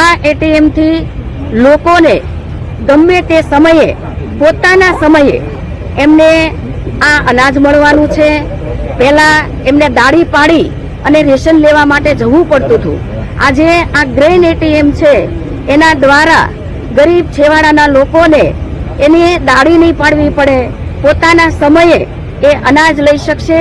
આ એટીએમથી લોકોને ગમે તે સમયે, પોતાના સમયે એમને આ અનાજ મળવાનું છે. પહેલાં એમને દાઢી પાડી અને રેશન લેવા માટે જવું પડતું હતું. આજે આ ગ્રેન એટીએમ છે. એના દ્વારા ગરીબ છેવાડાના લોકોને એની દાઢી નહીં પાડવી પડે. પોતાના સમયે એ અનાજ લઈ શકશે.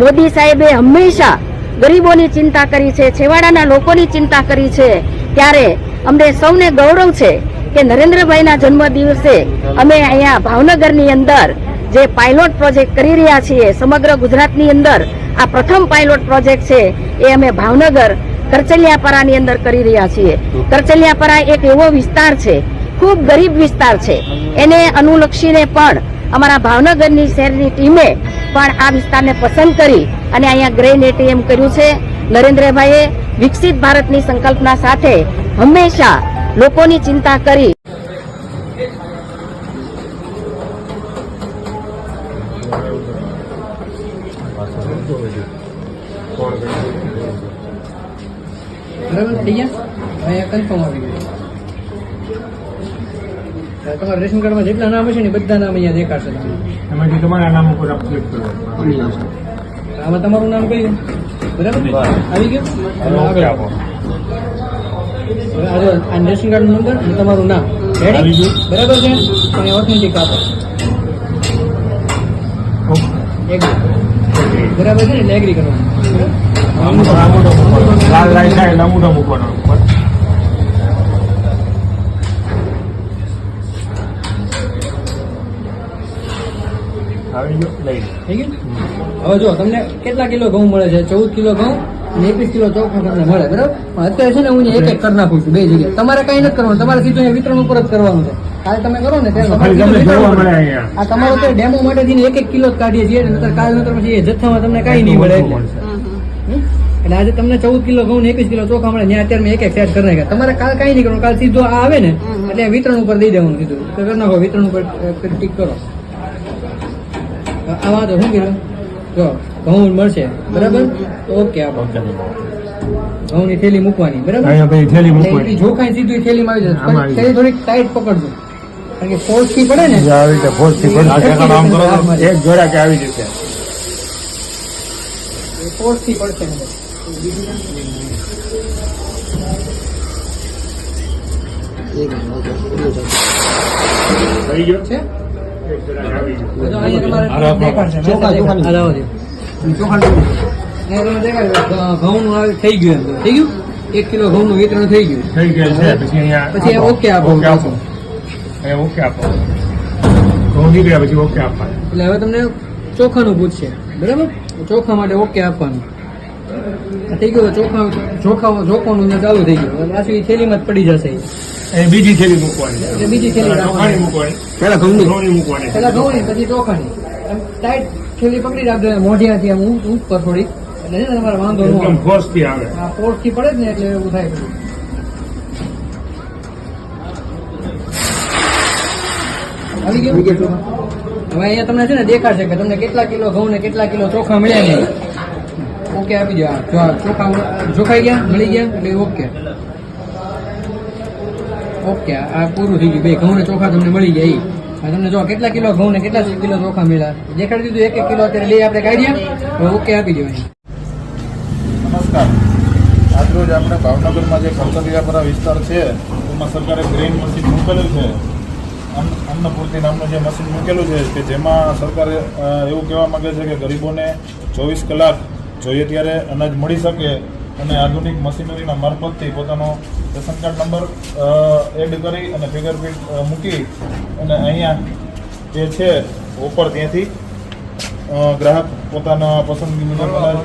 મોદી સાહેબે હંમેશા ગરીબોની ચિંતા કરી છે, છેવાડાના લોકોની ચિંતા કરી છે. ત્યારે અમને સૌને ગૌરવ છે કે નરેન્દ્રભાઈના જન્મ દિવસે અમે અહીંયા ભાવનગરની અંદર જે પાયલોટ પ્રોજેક્ટ કરી રહ્યા છીએ, સમગ્ર ગુજરાતની અંદર આ પ્રથમ પાયલોટ પ્રોજેક્ટ છે એ અમે ભાવનગર કરચલિયાપરાની અંદર કરી રહ્યા છીએ. કરચલિયાપરા એક એવો વિસ્તાર છે, ખૂબ ગરીબ વિસ્તાર છે. એને અનુલક્ષીને પણ અમારા ભાવનગરની શહેરની ટીમે પણ આ વિસ્તારને પસંદ કરી અને અહીંયા ગ્રેન એટીએમ કર્યું છે. નરેન્દ્રભાઈએ વિકસિત ભારતની સંકલ્પના સાથે હંમેશા લોકોની ચિંતા કરી. બરાબર? થઈ ગયા? અહીંયા કન્ફર્મ આવી ગયું. તમારા રેશન કાર્ડમાં જેટલા નામ હશે ને બધા નામ અહીંયા દેખાશે એમાંથી તમારા નામ ઉપર ક્લિક કરો. આમાં તમારું નામ કયું? બરાબર? આવી ગયું? આગળ. રેશન કાર્ડ નંબર અને તમારું નામ. રેડી બરાબર છે? તમે ઓથેન્ટિક આપો. બરાબર છે ને? એટલે એગ્રી કરવાનું. લાલ લાઈટ લાંબુ મૂકવાનો. આવી ગયો લઈ લો. થઈ ગયું હવે જો તમને કેટલા કિલો ઘઉં મળે છે? ચૌદ કિલો ઘઉં અને એકવીસ કિલો ચોખા તમને મળે બરાબર? પણ અત્યારે છે ને હું એક એક કરી નાખું છું બે જગ્યાએ. તમારે કઈ નથી કરવાનું. તમારે સીધું વિતરણ ઉપર જ કરવાનું છે. કાલે તમે કરો ને આ તમારો તો ડેમો માટે થઈને એક એક કિલો જ કાઢીએ છીએ નતર કાલ નતર પછી એ જથ્થામાં તમને કઈ નહીં મળે એટલે. આજે તમને ચૌદ કિલો ઘઉં ને એકવીસ કિલો ચોખા મળે ત્યાં અત્યારે મેં એક એક સેટ કરી નાખ્યા. તમારે કાલ કઈ નહીં કરવાનું. કાલ સીધો આ આવે ને એટલે વિતરણ ઉપર દઈ દેવાનું કીધું. કરી નાખો વિતરણ ઉપર ટીક કરો. આ વાત શું કીધું? જો ઘઉં મળશે બરાબર? ઓકે આપો ઘઉં ની થેલી મૂકવાની બરાબર? થેલી મૂકવાની. જો જોખાઈ સીધું થેલીમાં આવી જશે. થેલી થોડીક ટાઈટ પકડજો. કારણ કે ફોર્સથી પડે ને. આવી રીતે ફોર્સથી આ તો એક જોડા કે આવી જશે. ફોર્સથી પડશે થઈ ગયો છે? એટલે હવે તમને ચોખાનું પૂછશે. બરાબર? ચોખા માટે ઓકે આપવાનું. થઈ ગયું ચોખા ચોખા ચોખાનું ચાલુ થઈ ગયું. પાછું એ થેલીમાં જ પડી જશે. એ બીજી થેલી મૂકવાની. એટલે બીજી થેલી ચોખાની મૂકવાની. પેલા ઘઉંની? ઘઉંની મૂકવાની પેલા ઘઉંની પછી ચોખાની. એમ ટાઈટ થેલી પકડી રાખજો મોઢિયાથી આમ ઊંચ ઉપર થોડી એટલે છે ને તમારે વાંધો ન ફોર્સથી આવે. આ ફોર્સથી પડે ને એટલે એવું થાય આવી ગયું? હવે અહીંયા તમને છે ને દેખાશે કે તમને કેટલા કિલો ઘઉં ને કેટલા કિલો ચોખા મળ્યા નહીં. ઓકે આપી દો. ચોખા ચોખાઈ ગયા મળી ગયા એટલે ઓકે. ઓકે, આ પૂરું થઈ ગયું. બે ઘઉં ને ચોખા તમને મળી ગયા તમને જો કેટલા કિલો ઘઉં ને કેટલા કિલો ચોખા મળ્યા? દેખાડી દીધું એક એક કિલો અત્યારે લઈ આપણે કાઢીએ હવે ઓકે આપી દો નમસ્કાર. આજરોજ આપણે ભાવનગરમાં જે ખરકરિયાપરા વિસ્તાર છે, એમાં સરકારે ગ્રેન મશીન મૂકેલું છે. અન્ન- અન્નપૂર્તિ નામનું જે મશીન મૂકેલું છે, કે જેમાં સરકારે એવું કહેવા માંગે છે કે ગરીબોને ચોવીસ કલાક જોઈએ ત્યારે અનાજ મળી શકે. અને આધુનિક મશીનરીના મારફતથી પોતાનો રેશન કાર્ડ નંબર એડ કરી અને ફિંગરપ્રિન્ટ મૂકી અને અહીંયા જે છે ઓફર ત્યાંથી ગ્રાહક પોતાના પસંદગી મુજબ અનાજ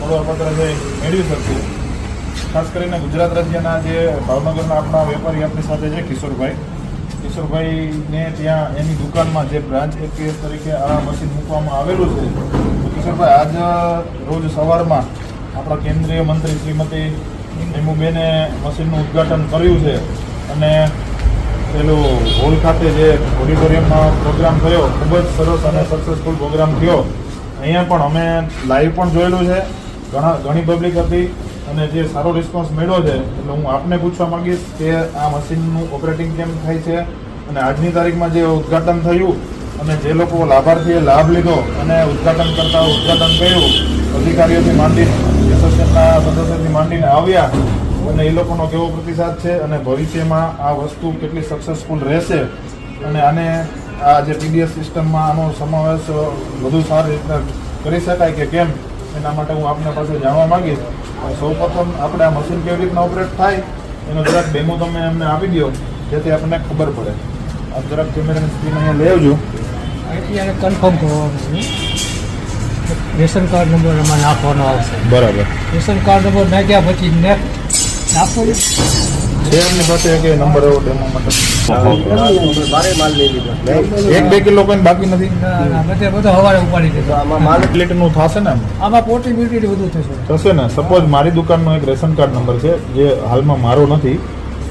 મળવાપત્ર છે એ મેળવી શકશે ખાસ કરીને ગુજરાત રાજ્યના જે ભાવનગરના આપણા વેપારી આપણી સાથે છે કિશોરભાઈ. કિશોરભાઈને ત્યાં એની દુકાનમાં જે બ્રાન્ચ એપીએસ તરીકે આ મશીન મૂકવામાં આવેલું છે. કિશોરભાઈ આજ રોજ સવારમાં આપણા કેન્દ્રીય મંત્રી શ્રીમતી હેમુબેને મશીનનું ઉદ્ઘાટન કર્યું છે. અને પેલું હોલ ખાતે જે ઓડિટોરિયમમાં પ્રોગ્રામ થયો, ખૂબ જ સરસ અને સક્સેસફુલ પ્રોગ્રામ થયો. અહીંયા પણ અમે લાઈવ પણ જોયેલું છે. ઘણા, ઘણી પબ્લિક હતી અને જે સારો રિસ્પોન્સ મળ્યો છે, એટલે હું આપને પૂછવા માંગીશ કે આ મશીનનું ઓપરેટિંગ કેમ થાય છે અને આજની તારીખમાં જે ઉદ્ઘાટન થયું અને જે લોકો લાભાર્થીએ લાભ લીધો અને ઉદ્ઘાટન કરતા ઉદ્ઘાટન કર્યું, અધિકારીઓથી માંડી એસોસિએશનના પ્રદર્શનથી માંડીને આવ્યા અને એ લોકોનો કેવો પ્રતિસાદ છે અને ભવિષ્યમાં આ વસ્તુ કેટલી સક્સેસફુલ રહેશે અને આને આ જે પીડીએસ સિસ્ટમમાં આનો સમાવેશ વધુ સારી રીતના કરી શકાય કે કેમ, એના માટે હું આપને પાસે જાણવા માંગીશ. સૌ પ્રથમ આપણે આ મશીન કેવી રીતના ઓપરેટ થાય, એનો જરાક ડેમો તમે એમને આપી દો, જેથી આપણને ખબર પડે. આ જરાક કેમેરાની સ્ક્રીન અહીંયા લેવજો અહીંથી આને કન્ફર્મ કરવાનું રેશન કાર્ડ નંબર એમાં નાખવાનો આવશે. બરાબર. રેશન કાર્ડ નંબર નાખ્યા પછી નેક્સ્ટ નાખો છે આપની પાસે કે નંબર એવો ડેમો માટે એક બે કિલો કોઈ બાકી નથી? બધે બધો હવારે ઉપાડી દેતો પ્લેટનું થશે ને આમાં પોર્ટેબિલિટી બધું થશે. થશે ને. સપોઝ મારી દુકાનનો એક રેશન કાર્ડ નંબર છે જે હાલમાં મારો નથી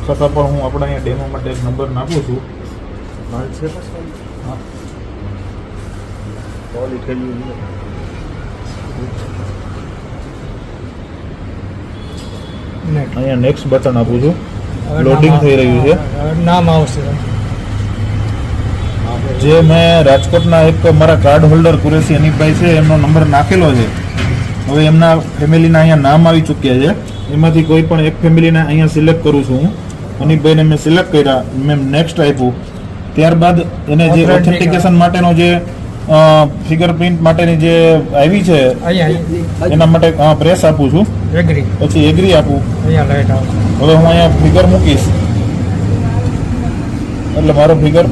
છતાં પણ હું આપણા અહીંયા ડેમો માટે એક નંબર નાખું છું. નેટ અહીંયા નેક્સ્ટ બટન આપું છું. લોડિંગ થઈ રહ્યું છે. નામ આવશે. જે મેં રાજકોટના એક મારા કાર્ડ હોલ્ડર કુરેશી અનિકભાઈ છે એમનો નંબર નાખેલો છે. હવે એમના ફેમિલીના અહીંયા નામ આવી ચૂક્યા છે. એમાંથી કોઈ પણ એક ફેમિલીને અહીંયા સિલેક્ટ કરું છું હું. અનિકભાઈને મેં સિલેક્ટ કર્યા મેં નેક્સ્ટ આપ્યું. ત્યારબાદ એને જે ઓથેન્ટિકેશન માટેનો જે ફિંગરપ્રિન્ટ માટેની જે આવી છે એના માટે પ્રેસ આપું છું. એગ્રી પછી એગ્રી આપું. હવે હું અહીંયા ફિગર મૂકીશ. એટલે મારો ફિગર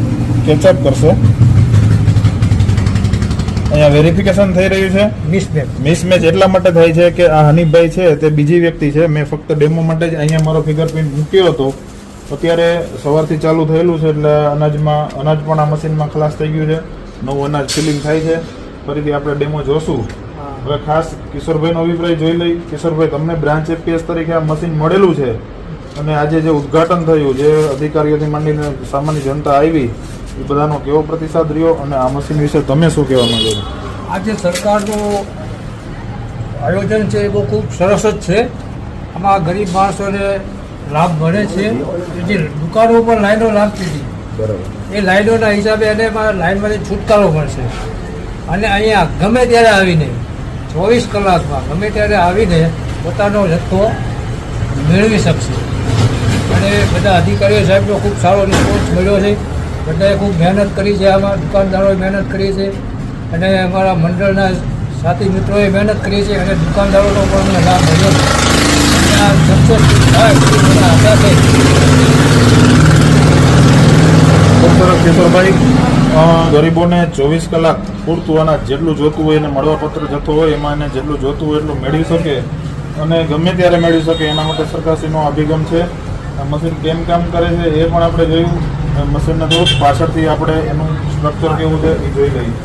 કેચઅપ કરશે. અહીંયા વેરિફિકેશન થઈ રહ્યું છે. મિસમેચ મિસમેચ એટલા માટે થાય છે કે આ હનીફભાઈ છે તે બીજી વ્યક્તિ છે. મેં ફક્ત ડેમો માટે જ અહીંયા મારો ફિંગરપ્રિન્ટ મૂક્યો હતો. અત્યારે સવારથી ચાલુ થયેલું છે એટલે અનાજમાં અનાજ પણ આ મશીનમાં ખલાસ થઈ ગયું છે. નવું અનાજ ફિલિંગ થાય છે. ફરીથી આપણે ડેમો જોશું. હવે ખાસ કિશોરભાઈનો અભિપ્રાય જોઈ લઈ. કિશોરભાઈ તમને બ્રાન્ચ એપીએસ તરીકે આ મશીન મળેલું છે? અને આજે જે ઉદ્ઘાટન થયું જે અધિકારીઓથી માંડીને સામાન્ય જનતા આવી એ બધાનો કેવો પ્રતિસાદ રહ્યો અને આ મશીન વિશે તમે શું કહેવા માંગો છો? આજે સરકારનું આયોજન છે એ બહુ ખૂબ સરસ જ છે. આમાં ગરીબ માણસોને લાભ મળે છે. જે દુકાનો પર લાઈનો લાગતી હતી. બરાબર. એ લાઇનોના હિસાબે એને લાઇનમાંથી છુટકારો મળશે. અને અહીંયા ગમે ત્યારે આવીને, ચોવીસ કલાકમાં ગમે ત્યારે આવીને પોતાનો જથ્થો મેળવી શકશે. અને બધા અધિકારીઓ સાહેબનો ખૂબ સારો રિસ્પોન્સ મળ્યો છે. બધાએ ખૂબ મહેનત કરી છે આમાં, દુકાનદારોએ મહેનત કરી છે. અને અમારા મંડળના સાથી મિત્રોએ મહેનત કરી છે અને દુકાનદારોનો પણ અમને લાભ મળ્યો છે. આ સક્સેસફુલ થાય આશા છે. તરફ કેશવભાઈ ગરીબોને ચોવીસ કલાક પૂરતું અનાજ જેટલું જોતું હોય એને મળવાપત્ર જતો હોય એમાં એને જેટલું જોતું હોય એટલું મેળવી શકે અને ગમે ત્યારે મેળવી શકે એના માટે સરકારશ્રીનો અભિગમ છે. મશીન કેમ કામ કરે છે એ પણ આપણે જોયું. મશીનના દોષ પાછળથી આપણે એનું સ્ટ્રક્ચર કેવું છે એ જોઈ લઈએ.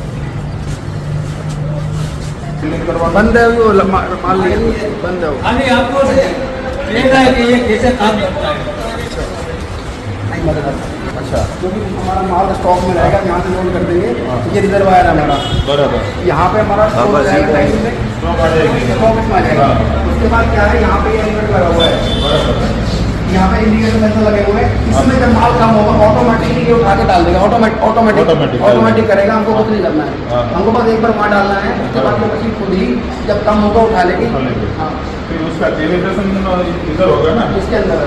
બંધ આવ્યું માલ બંધ આવ્યું. अच्छा। क्योंकि हमारा माल स्टॉक में रहेगा यहाँ से लोड कर देंगे। ये रिज़र्व आया हमारा। बराबर। यहाँ पे हमारा स्टॉक में आ जाएगा। उसके बाद क्या है यहाँ पे हेलमेट लगा हुआ है। यहाँ पे इंडिकेटर लगे हुए हैं। इसमें जब माल कम होगा ऑटोमेटिकली ये उठा के डाल देगा। ऑटोमेटिक ऑटोमेटिक करेगा। हमको कुछ नहीं करना है। हमको बस एक बार माल डालना है। उसके बाद खुद ही जब कम होगा उठा लेगी। हाँ। उसका इसके अंदर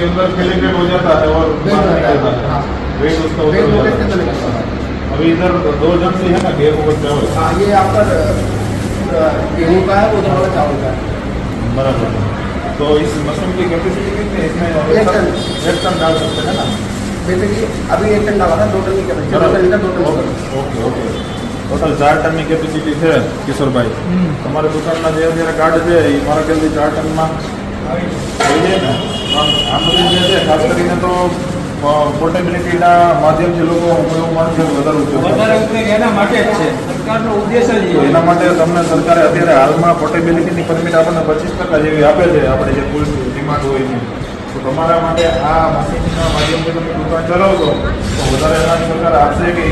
है वो। इसके अंदर कैलिब्रेट हो जाता है और वेट माल होता निकलता है है हाँ वेट उसका वेट उतर होकर इसके जाता अंदर है निकलता है अभी इधर दो जन से है ना गेहूं को चावल हाँ ये आपका अ, गेहूं का है उधर वाला चावल का है बराबर तो इस मशीन की कैपेसिटी कितनी है इसमें एक टन। एक टन डाल सकते हैं ना बेसिकली अभी एक टन डाला था दो टन की कैपेसिटी दो टन लीटर दो ton okay okay okay total ચાર ટનની કેપેસિટી છે કિશોરભાઈ તમારી દુકાનના જે અત્યારે કાર્ડ છે એ મારા ખ્યાલથી ચાર ટનમાં થઈ જાય ને આમ બધી જે છે ખાસ કરીને તો પોર્ટેબિલિટીના માધ્યમથી લોકો ઉપયોગમાં છું વધારે ઉપયોગ વધારે ઉપયોગ એના માટે જ છે. સરકારનો ઉદ્દેશ જ એના માટે તમને સરકારે અત્યારે હાલમાં પોર્ટેબિલિટીની પરમિટ આપણને પચીસ ટકા જેવી આપે છે આપણે જે કુલ ડિમાન્ડ હોય એની. તો તમારા માટે આ મશીનના માધ્યમથી તમે દુકાન ચલાવશો તો વધારે સરકાર આપશે કે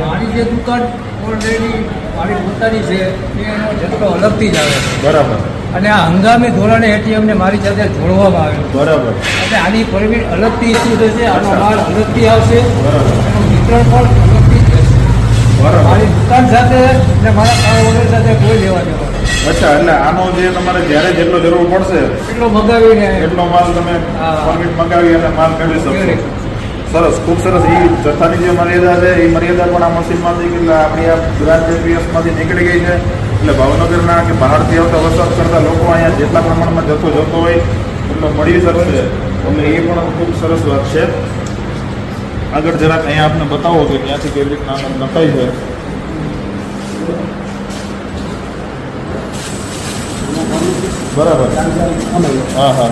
મારી જે દુકાન ઓલરેડી મારી પોતાની છે એનો જથ્થો અલગથી જ આવે બરાબર. અને આ હંગામી ધોરણે એટીએમને મારી સાથે જોડવામાં આવ્યું. બરાબર. એટલે આની પરમિટ અલગથી ઇસ્યુ થશે આનો માલ અલગથી આવશે એનું વિતરણ પણ અલગથી થશે. બરાબર. મારી દુકાન સાથે અને મારા કારોબાર સાથે કોઈ લેવા દેવા અચ્છા એટલે આનો જે તમારે જ્યારે જેટલો જરૂર પડશે એટલો મગાવીને એટલો માલ તમે. પરમિટ મગાવી અને માલ મેળવી શકશો. સરસ ખૂબ સરસ. એ જથ્થાની જે મર્યાદા છે એ મર્યાદા પણ આ મશીનમાંથી કે આપણી આ ગુજરાત જેપીએસમાંથી નીકળી ગઈ છે. એટલે ભાવનગરના કે બહારથી આવતા વસવાટ કરતા લોકો અહીંયા જેટલા પ્રમાણમાં જતો જતો હોય, એટલો મળી શકશે એટલે એ પણ ખૂબ સરસ વાત છે. આગળ જરાક અહીંયા આપને બતાવો કે ત્યાંથી કેવી રીતના આનંદ નખાય છે બરાબર. હા હા.